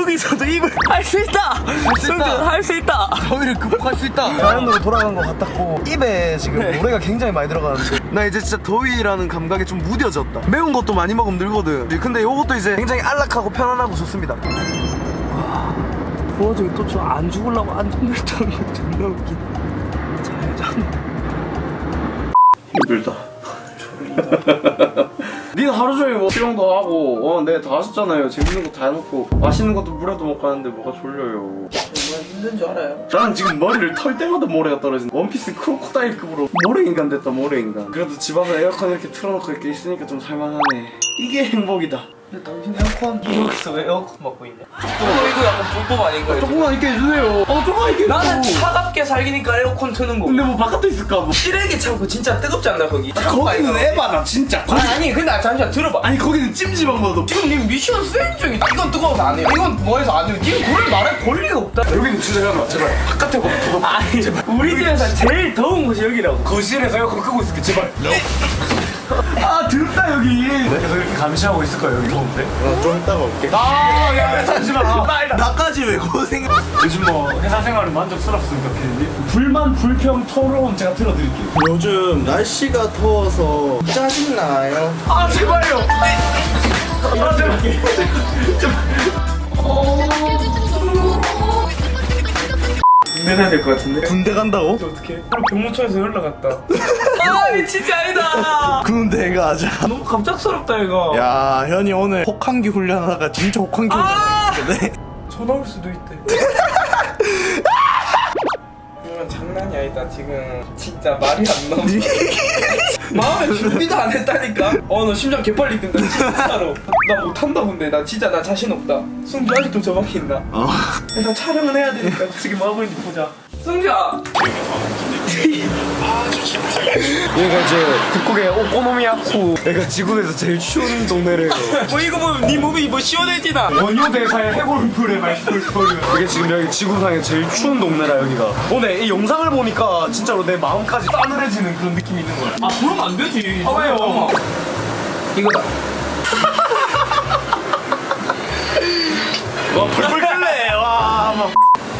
여기서도 입을 할수 있다. 승준 할수 있다. 더위를 극복할 수 있다. 자연으로 돌아간 것 같았고 입에 지금 노래가 굉장히 많이 들어가는데 나 이제 진짜 더위라는 감각이 좀 무뎌졌다. 매운 것도 많이 먹으면 늘거든. 근데 이것도 이제 굉장히 안락하고 편안하고 좋습니다. 그 와중에 또저 안 죽으려고 안전벨트한 거 존나 웃기네. 잘 잤네. 힘들다. 니는 하루 종일 뭐 수영도 하고 어, 네, 다 하셨잖아요. 재밌는 거 다 해놓고 맛있는 것도 물에도 먹고 하는데 뭐가 졸려요. 정말 힘든 줄 알아요. 나는 지금 머리를 털 때마다 모래가 떨어진 원피스 크로코다일급으로 모래 인간 됐다 모래 인간 그래도 집 앞에 에어컨 이렇게 틀어놓고 이렇게 있으니까 좀 살만하네 이게 행복이다 근데 당신 에어컨 여기서 왜 에어컨 먹고 있냐? 이거 이거 약간 불법 아닌 거예요? 조금만 있게 해주세요 어 조금만 있게 나는 해줘. 차갑게 살기니까 에어컨 트는 거. 근데 뭐 바깥에 있을까 뭐 시래기 참고 진짜 뜨겁지 않나 거기? 거기는 에바다 진짜 거기 아니 아니 근데 잠시만 들어봐. 아니 거기는 찜질방 넣어도 지금 님 미션 수행 중이다. 이건 뜨거워서 안 해요. 이건 뭐해서 안 해요. 님 그걸 말할 권리가 없다. 여기는 진짜 잠깐만 제발 바깥에 봐 더워 아니 우리 집에서 제일 더운 곳이 여기라고. 거실에서 에어컨 끄고 있을게 제발 아 더럽다 여기 계속 이렇게 감시하고 있을 거야 여기 더운데 좀 이따가 올게 아야 잠시만 나까지 왜 고생? 요즘 뭐 회사 생활은 만족스럽습니까 피디님? 불만 불평 토론 제가 들어드릴게요 요즘 날씨가 더워서 짜증나요. 아 제발요. 아 제발 내놔야 될 것 같은데. 군대 간다고? 어떻게? 병무청에서 연락 왔다. 아 미치지 아니다. 군대가 아자. 너무 갑작스럽다 이거. 야 현이 오늘 혹한기 훈련하다가 진짜 혹한기 아! 훈련했는데 전화 올 수도 있대. 이건 장난이 아니다 지금 진짜 말이 안 나와. 마음의 준비도 안 했다니까. 어너 심장 개빨리 뛴다 진짜로. 나 못한다 근데 나 진짜 나 자신 없다. 승주 아직도 저밖에 있나? 어. 나 촬영은 해야 되니까 지금 뭐 하고 있는지 보자. 승주야. 얘가 이제 북극의 오코노미야쿠 얘가 지구에서 제일 추운 동네래요 뭐 이거 보면 네 몸이 뭐 시원해지나? 원효대사의 해골풀의 말씀을 보여요 이게 지금 여기 지구상에 제일 추운 동네라 여기가 오늘 이 영상을 보니까 진짜로 내 마음까지 싸늘해지는 그런 느낌이 있는 거야 아 그러면 안 되지. 봐봐요. 잠깐만. 이거다. 와 불불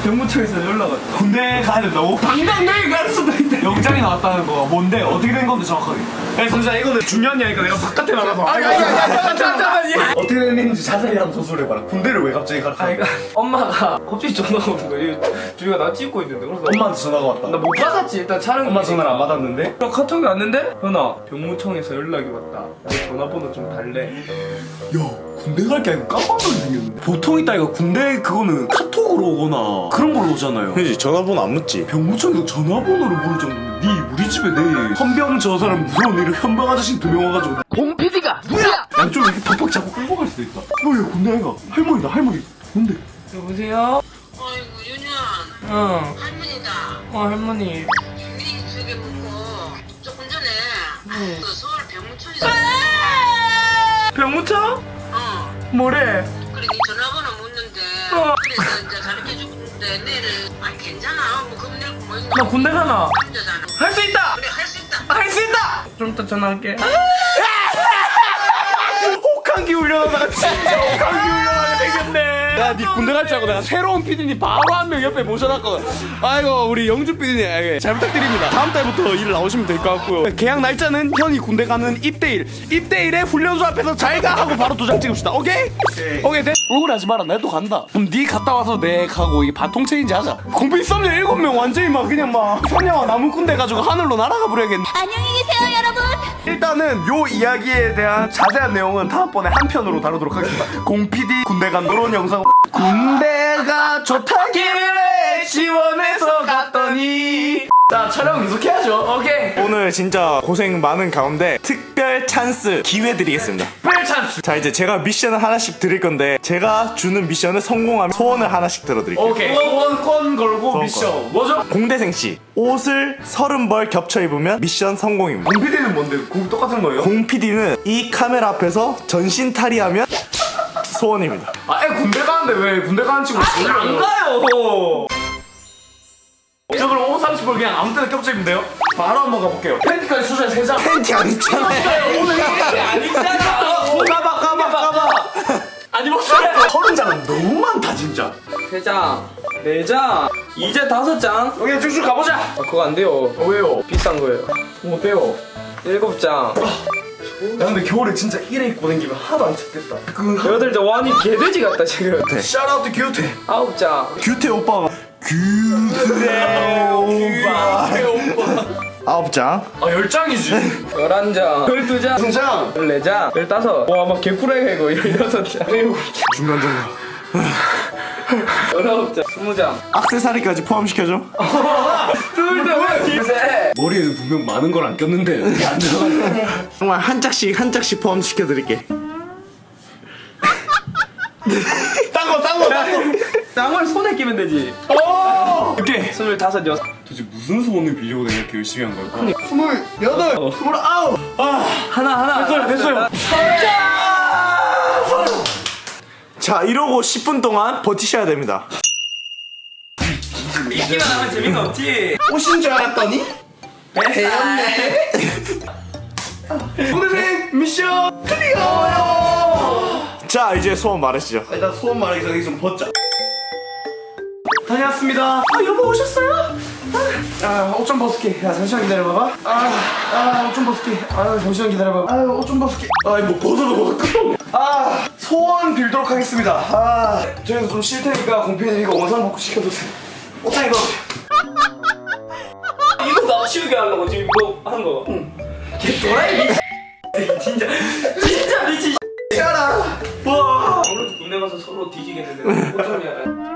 병무청에서 연락 왔다. 군대 가야 된다고? 당장 내일 갈 수도 있대. 영장이 나왔다는 거 뭔데? 어떻게 된 건데 정확하게? 야 잠시만 이거는 중요한 이야기니까 내가 바깥에 나가서 아니 아니 아니 잠깐만 얘. 어떻게 됐는지 자세히 한번 소설을 해봐라 군대를 왜 갑자기 가라 아니 그러니까 엄마가 갑자기 전화가 오는 거야. 주희가 나 찍고 있는데 그래서 엄마한테 전화가 왔다 나 못 받았지 일단 촬영. 엄마 전화를 안 받았는데 그럼 카톡이 왔는데 현아 병무청에서 연락이 왔다. 내 전화번호 좀 달래. 야 군대 갈 게 아니고 깜빡하게 생겼는데 보통 있다 이거. 군대 그거는 카톡으로 오거나 그런 걸로 오잖아요. 그지 전화번호 안 묻지. 병무청에서 전화번호를 모를 정도면 네 우리 집에 내 헌병 저 사람 무서운 일을 현병 아저씨 두 명 와가지고 공 PD가 누구야? 양쪽 이렇게 팍팍 잡고 끌고 갈 수도 있다. 뭐야 군대 아이가. 할머니다 할머니. 뭔데 여보세요? 어이구 윤현 응. 할머니다. 어 할머니. 주민이 집에 묻고 조금 전에 그 서울 병무청에서 병무청? 어 뭐래? 그래 네 전화번호 묻는데 어. 그래서 이제 가르쳐 주는데 내일 아 괜찮아 뭐 겁낼 거뭐 있나 나 군대 가나? 남자잖아 할 수 있다. 그래 할 수 있다 할 수 있다. 좀 이따 전화할게. 혹한기 훈련하다가 진짜 혹한기 훈련하게 생겼네 야니 군대 갈 줄 알고 내가 새로운 PD님 바로 한 명 옆에 모셔놨거든. 아이고 우리 영주 PD님 아, 잘 부탁드립니다. 다음 달부터 일 나오시면 될 것 같고요. 계약 날짜는 현이 군대 가는 입대일. 입대일에 훈련소 앞에서 잘가 하고 바로 도장 찍읍시다. 오케이? 오케이 됐 억울하지 마라 나도 간다 그럼 네 갔다 와서 내 가고 이게 바통 체인지 하자 공비 썸녀 일곱 명 완전히 막 그냥 막 선녀와 나무 군대 가지고 하늘로 날아가 버려야겠네 안녕히 계세요, 여러분. 일단은 요 이야기에 대한 자세한 내용은 다음번에 한 편으로 다루도록 하겠습니다. 공 PD 군대 간 그런 영상. 군대가 좋다길래 지원해서 갔더니. 자 촬영 계속해야죠. 오케이. 오늘 진짜 고생 많은 가운데 특별 찬스 기회 드리겠습니다 별 찬스. 자 이제 제가 미션을 하나씩 드릴 건데 제가 주는 미션을 성공하면 소원을 하나씩 들어드릴게요 오케이. 원권 걸고 미션. 뭐죠? 공대생 씨 옷을 서른 벌 겹쳐 입으면 미션 성공입니다 공 PD는 뭔데? 공 똑같은 거예요? 공 PD는 이 카메라 앞에서 전신 탈의하면 소원입니다 아, 애 군대 가는데 왜 군대 가는 친구 안 가요. 저 그럼 옷 30벌 그냥 아무 때나 겹쳐 입으면 돼요? 바로 한번 가볼게요. 팬티까지 수저에 3장. 팬티 안 입잖아요 오늘 이게 아니잖아. 까봐 까봐 까봐. 아니 먹어요. 서른 장은 너무 많다 진짜. 세 장, 네 장, 이제 다섯 장. 오케이 쭉쭉 가보자. 아, 그거 안 돼요. 왜요? 비싼 거예요. 뭐 빼요? 일곱 장, 야 근데 겨울에 진짜 이래 입고 다니면 하나도 안 춥겠다. 그 여덟 장. 와니 개돼지 같다 지금. 샤라우트 교태. 아홉 장. 규태 오빠 가 규태 오빠. 아홉 장? 아 열 장이지. 열한 장, 열두 장, 승장. 열네 장, 열다섯. 와, 막 개꾸라기 이거 열여섯 장, 일곱 장, 중간 정도. 열아홉 장, 스무 장. 악세사리까지 포함시켜줘? 둘 셋 머리에는 분명 많은 걸 안 꼈는데. 이게 안 들어가. 정말 한 짝씩 한 짝씩 포함시켜드릴게. 딴거 딴거 딴거 쌍을 손에 끼면 되지. 오케이. 스물다섯, 여섯. 도대체 무슨 소원을 빌려고 내가 이렇게 열심히 한 걸까? 하나, 하나. 됐어요 됐어요. 자 이러고 10분 동안 버티셔야 됩니다 이기만 하면 재미가 없지. 오신 줄 알았더니 배웠네. 오늘의 미션 클리어. 자 이제 소원 말하시죠 일단 소원 말하기 전에 좀 벗자. 다녀왔습니다. 아 여보 오셨어요? 아옷 좀 벗을게. 야 잠시만 기다려봐봐. 아아옷 좀 벗을게. 아 잠시만 기다려봐봐. 아옷 좀 벗을게. 아이 뭐 벗어도 벗어 없네. 아 소원 빌도록 하겠습니다. 아 저희도 좀 쉴 테니까 공피디가 원상 복구 시켜주세요. 옷장에 넣어주세요. 이거 나 치우게 하려고 지금 이거 하는 거. 응. 걔 도라이 미. 진짜 진짜 미친. 치아라. 아무래도 군대 가서 서로 뒤지겠는데 어쩌냐.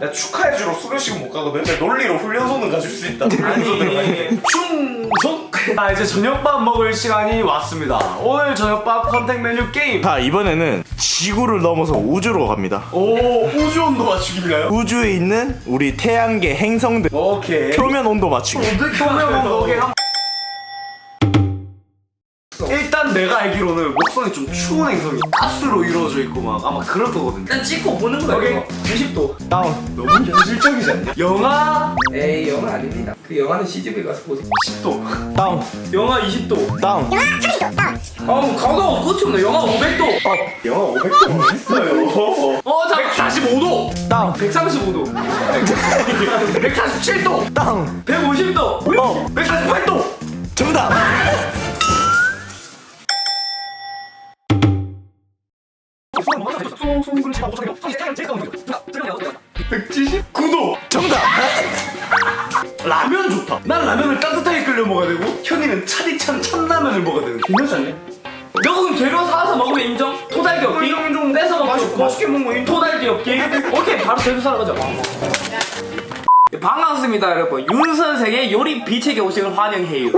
나 축하해주러 수료식은 못 가거든. 근데 논리로 훈련소는 가줄 수 있다. 아니 충성. 아 이제 저녁밥 먹을 시간이 왔습니다. 오늘 저녁밥 선택 메뉴 게임. 자 이번에는 지구를 넘어서 우주로 갑니다 오 우주 온도 맞추기인가요? 우주에 있는 우리 태양계 행성들 오케이. 표면 온도 맞추기 표면 온도 오케이. 한- 내가 알기로는 목성이 좀 추운 행성이 가스로 이루어져 있고 막 아마 그럴 거거든요. 일단 찍고 보는 거야. 오케이. 이거. 90도. 다운 너무 현실적이지 않냐? 영하 에이 영화 아닙니다. 그 영화는 CGV 가서 보세요. 10도. 다운 영화 20도. 다운 아뭐 가도 끝이 없네. 영화 500도. 영하 500도 있어요. 어 잠깐. 145도. 다운 135도. 147도. 다운 150도. 어 148도. 재료 사러 가자 반갑습니다 여러분 윤선생의 요리 비책에 오신 걸 환영해요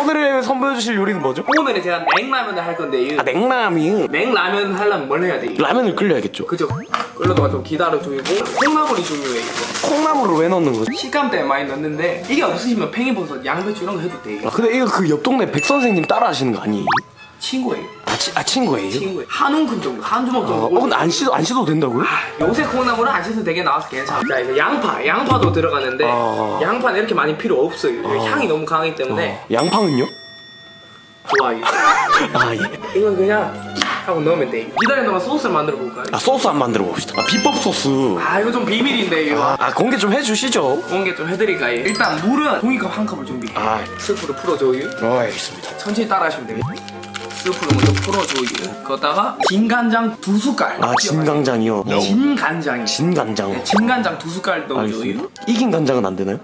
오늘 선보여 주실 요리는 뭐죠? 오늘은 제가 냉라면을 할 건데요 냉라면. 냉라면 하려면 뭘 해야 돼요? 라면을 끓여야겠죠. 그죠? 끓여다가 좀 기다려주고 콩나물이 중요해요 이거. 콩나물을 왜 넣는 거지? 식감 때문에 많이 넣는데 이게 없으시면 팽이버섯, 양배추 이런 거 해도 돼요 아, 근데 이거 그 옆 동네 백 선생님 따라 하시는 거 아니에요? 친구예요 아, 치, 아 친구예요? 친구예요 한 움큼 정도 한 주먹 어, 정도 어, 근데 안 씻어 안 씻어도 된다고요? 요새 콩나물은 안 씻어도 되게 나와서 괜찮아. 자, 이제 양파. 양파도 들어가는데, 어. 양파는 이렇게 많이 필요 없어요. 향이 너무 강하기 때문에, 어, 양파는요? 좋아요. 아 예. 이건 그냥 하고 넣으면 돼. 기다리다가 소스를 만들어 볼까요? 아 소스 안 만들어 봅시다. 아 비법 소스. 아, 이거 좀 비밀인데, 이거. 아, 아 공개 좀 해주시죠. 공개 좀 해드릴까요? 일단, 물은 종이컵 한 컵을 준비해. 아, 스프를 풀어줘요. 어 알겠습니다. 천천히 따라 하시면 됩니다. 스프를 먼저 풀어줘요. 그러다가, 진간장 두 숟갈. 아 진간장이요. 진간장이. 진간장. 네, 진간장 두 숟갈 넣어줘요. 이긴 간장은 안 되나요?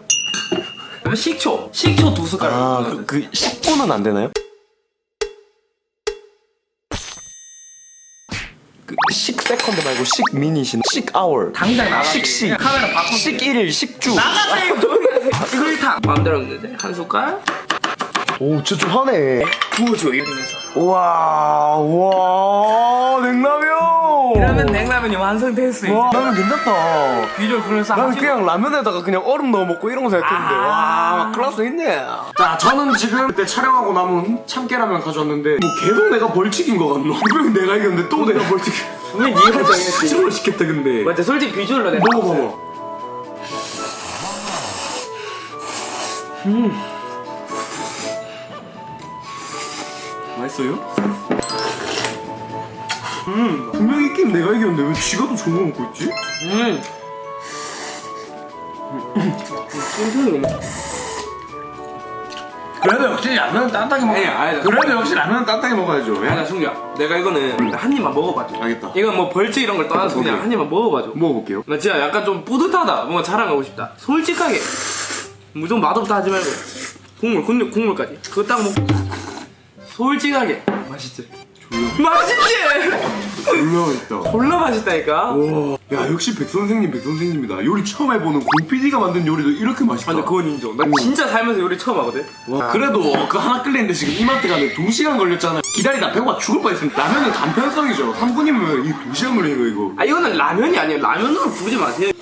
식초. 식초 두 숟갈. 아그 그 식분은 안 되나요? 그식 세컨드 말고 식 미닛인 식 아워. 당장 나가. 식시. 카메라 바꿔. 식 1일 식주. 나가세요 조용히 하세요 설탕 마음대로 넣는데 한 숟갈 오 진짜 좀 하네. 부어줘요 이러면서 우와 우와 냉라면. 이러면 냉라면이 완성됐어요 와 라면 괜찮다. 비주얼 그럴싸 나는 그냥 라면에다가 그냥 얼음 넣어 먹고 이런 거 생각했는데 아. 와 클라스 있네. 자 저는 지금 그때 촬영하고 남은 참깨라면 가져왔는데 뭐 계속 내가 벌칙인 거 같노. 이번엔 내가 이겼는데 또 내가 벌칙. 왜 니가 정했지 진짜 맛있겠다 근데. 맞아 솔직히 비주얼로 내가 먹어봐봐. 음. 맛있어요? 분명히 게임 내가 이겼는데 왜 지가 더 좋은 거 먹고 있지? 그래도 역시 라면 따뜻하게 먹어. 아니, 아니, 그래도 역시 라면 따뜻하게 먹어야죠. 왜? 아니야 승주야 내가 이거는 한 입만 먹어봐줘 알겠다. 이건 뭐 벌칙 이런 걸 떠나서 그냥. 한 입만 먹어봐줘 먹어볼게요. 나 진짜 약간 좀 뿌듯하다 뭔가 자랑하고 싶다 솔직하게 무조건 맛없다 하지 말고 국물 국물 국물까지 그거 딱 먹고 솔직하게. 맛있지? 맛있지? 졸라 맛있다. 졸라 맛있다니까. 와, 야 역시 백 선생님 백 선생님이다. 요리 처음 해보는 공 PD가 만든 요리도 이렇게 맛있다. 근데 그건 인정. 나 진짜 살면서 요리 처음 하거든. 와, 그래도 그 하나 끓이는데 지금 이마트 가는데 2시간 걸렸잖아. 기다리다 배고파 죽을 뻔했으니까 라면은 간편성이죠. 3분이면 이 2시간 걸리는 거 이거. 아 이거는 라면이 아니에요. 라면으로 부르지 마세요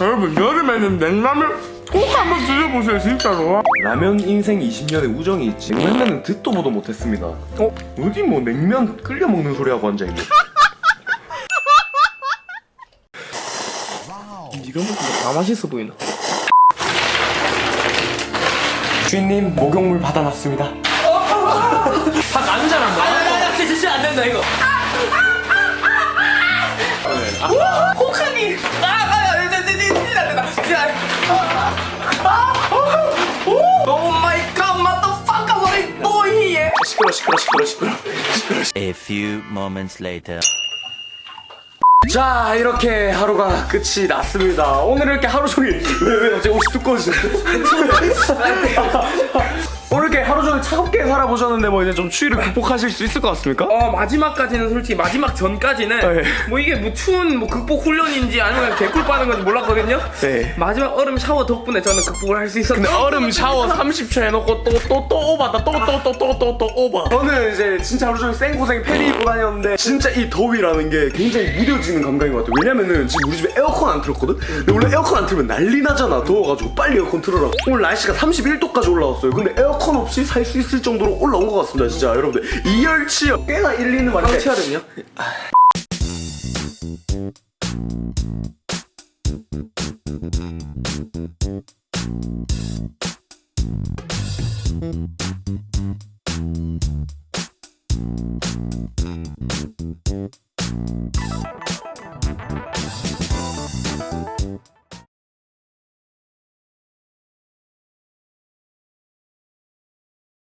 여러분 여름에는 냉라면 꼭 한번 드셔보세요 진짜로 라면 인생 20년의 우정이 있지. 냉면은 듣도 보도 못했습니다. 어? 어디 뭐 냉면 끓여 먹는 소리 하고 앉아 있네. 이거 먹으면 다 맛있어 보이나 주인님 목욕물 받아놨습니다. 다 나는 잘안 봐. 아야야야 진짜 안 된다 이거. Going here? 시끄러 시끄러 시끄러 시끄러. A few moments later. 자 이렇게 하루가 끝이 났습니다. 오늘 이렇게 하루 종일 왜 왜 갑자기 옷이 두꺼워지죠? 오늘 이렇게 하루 종일 차갑게 살아보셨는데 뭐 이제 좀 추위를 극복하실 수 있을 것 같습니까? 어 마지막까지는 솔직히 마지막 전까지는 네. 뭐 이게 뭐 추운 뭐 극복 훈련인지 아니면 개꿀 빠는 건지 몰랐거든요. 네. 마지막 얼음 샤워 덕분에 저는 극복을 할 수 있었는데 근데 얼음 샤워 30초 해놓고 또 또 또 오바다 또 또 또 또 또 또 오바 저는 이제 진짜 하루 종일 생고생 패딩 입고 다녔는데 진짜 이 더위라는 게 굉장히 무뎌지는 감각인 것 같아요 왜냐면은 지금 우리 집에 에어컨 안 틀었거든? 근데 원래 에어컨 안 틀면 난리 나잖아 더워가지고 빨리 에어컨 틀어라 오늘 날씨가 31도까지 올라왔어요 근데 에어컨 없이 살 수 있을 정도로 올라온 것 같습니다 진짜. 여러분들 이열치열. 꽤나 일리는 해야 되냐?